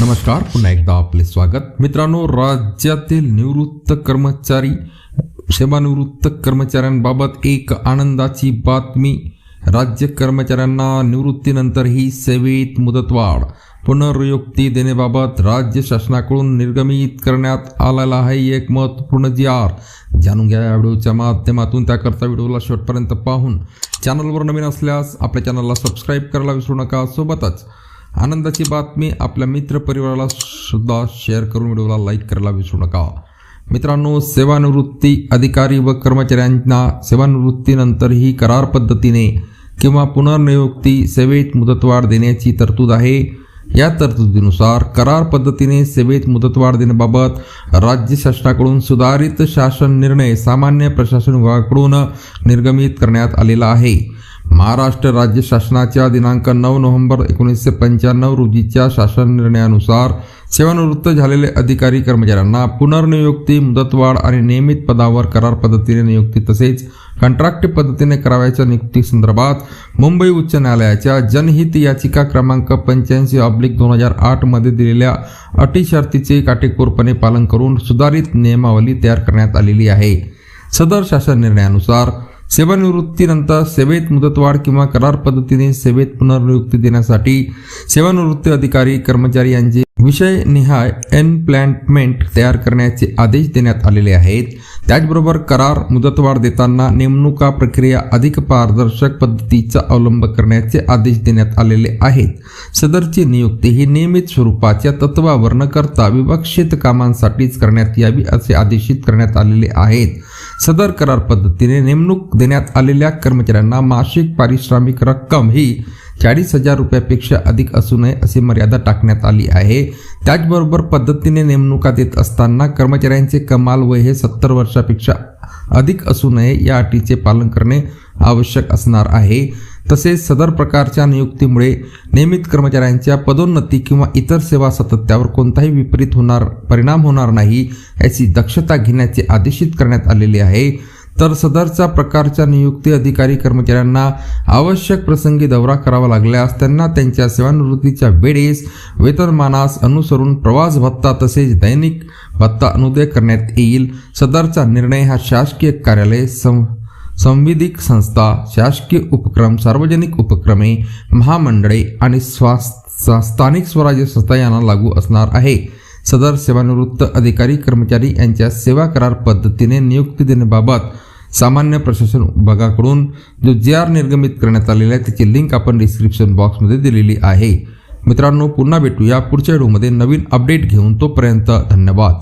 नमस्कार पुन्हा एकदा आपले स्वागत. मित्रांनो राज्यातील निवृत्त कर्मचारी सेवानिवृत्त कर्मचाऱ्यांबाबत एक आनंदाची बातमी. राज्य कर्मचाऱ्यांना निवृत्तीनंतरही सेवेत मुदतवाढ. पुनर्युक्ती देण्याबाबत राज्य शासनाकडून निर्गमित करण्यात आलेला आहे एक महत्त्वपूर्ण जी आर जाणून घ्या या व्हिडिओच्या माध्यमातून. त्याकरता व्हिडिओला शेवटपर्यंत पाहून चॅनलवर नवीन असल्यास आपल्या चॅनलला सबस्क्राईब करायला विसरू नका. सोबतच आनंदाची बातमी आपल्या मित्रपरिवाराला सुद्धा शेअर करून व्हिडिओला लाईक करायला विसरू नका. मित्रांनो सेवानिवृत्ती अधिकारी व कर्मचाऱ्यांना सेवानिवृत्तीनंतरही करार पद्धतीने किंवा पुनर्नियुक्ती सेवेत मुदतवाढ देण्याची तरतूद आहे. या तरतुदीनुसार करार पद्धतीने सेवेत मुदतवाढ देण्याबाबत राज्य शासनाकडून सुधारित शासन निर्णय सामान्य प्रशासन विभागाकडून निर्गमित करण्यात आलेला आहे. महाराष्ट्र राज्य शासनाच्या दिनांक नऊ नोव्हेंबर एकोणीसशे पंच्याण्णव रोजीच्या शासन निर्णयानुसार सेवानिवृत्त झालेले अधिकारी कर्मचाऱ्यांना पुनर्नियुक्ती मुदतवाढ आणि नियमित पदावर करार पद्धतीने नियुक्ती तसेच कॉन्ट्रॅक्ट पद्धतीने करावयाच्या नियुक्ती संदर्भात मुंबई उच्च न्यायालयाच्या जनहित याचिका क्रमांक पंच्याऐंशी ऑब्लिक दोन हजार आठमध्ये दिलेल्या अटी शर्तीचे काटेकोरपणे पालन करून सुधारित नियमावली तयार करण्यात आलेली आहे. सदर शासन निर्णयानुसार सेवानिवृत्तीनंतर सेवेत मुदतवाढ किंवा करार पद्धतीने सेवेत पुनर्नियुक्ती देण्यासाठी सेवानिवृत्ती अधिकारी कर्मचारी यांचे विषय निहाय एनप्लॅन्टमेंट तयार करण्याचे आदेश देण्यात आलेले आहेत. त्याचबरोबर करार मुदतवाढ देताना नेमणुका प्रक्रिया अधिक पारदर्शक पद्धतीचा अवलंब करण्याचे आदेश देण्यात आलेले आहेत. सदरची नियुक्ती ही नियमित स्वरूपाच्या तत्वावर न करता विवक्षित कामांसाठीच करण्यात यावी असे आदेशित करण्यात आलेले आहेत. सदर करार पद्धतीने नेमणूक देण्यात आलेल्या कर्मचाऱ्यांना मासिक पारिश्रमिक रक्कम ही चाळीस हजार रुपयापेक्षा अधिक असू नये अशी मर्यादा टाकण्यात आली आहे. त्याचबरोबर पद्धतीने नेमणुका देत असताना कर्मचाऱ्यांचे कमाल वय हे सत्तर वर्षापेक्षा अधिक असू नये या अटीचे पालन करणे आवश्यक असणार आहे. तसेच सदर प्रकारच्या नियुक्तीमुळे नियमित कर्मचाऱ्यांच्या पदोन्नती किंवा इतर सेवा सातत्यावर कोणताही विपरीत होणार परिणाम होणार नाही याची दक्षता घेण्याचे आदेशित करण्यात आलेले आहे. तर सदरचा प्रकारच्या नियुक्ती अधिकारी कर्मचाऱ्यांना आवश्यक प्रसंगी दौरा करावा लागल्यास त्यांना त्यांच्या सेवानिवृत्तीच्या वेळेस वेतनमानास अनुसरून प्रवास भत्ता तसेच दैनिक भत्ता अनुदय करण्यात येईल. सदरचा निर्णय हा शासकीय कार्यालय सं संविधिक संस्था शासकीय उपक्रम सार्वजनिक उपक्रमे महामंडळे आणि स्वास स्थानिक स्वराज्य संस्था यांना लागू असणार आहे. सदर सेवानिवृत्त अधिकारी कर्मचारी यांच्या सेवा करार पद्धतीने नियुक्ती देण्याबाबत सामान्य प्रशासन विभागाकडून जो जे आर निर्गमित करण्यात आलेला आहे त्याची लिंक आपण डिस्क्रिप्शन बॉक्समध्ये दिलेली आहे. मित्रांनो पुन्हा भेटूया पुढच्या व्हिडिओमध्ये नवीन अपडेट घेऊन तोपर्यंत धन्यवाद.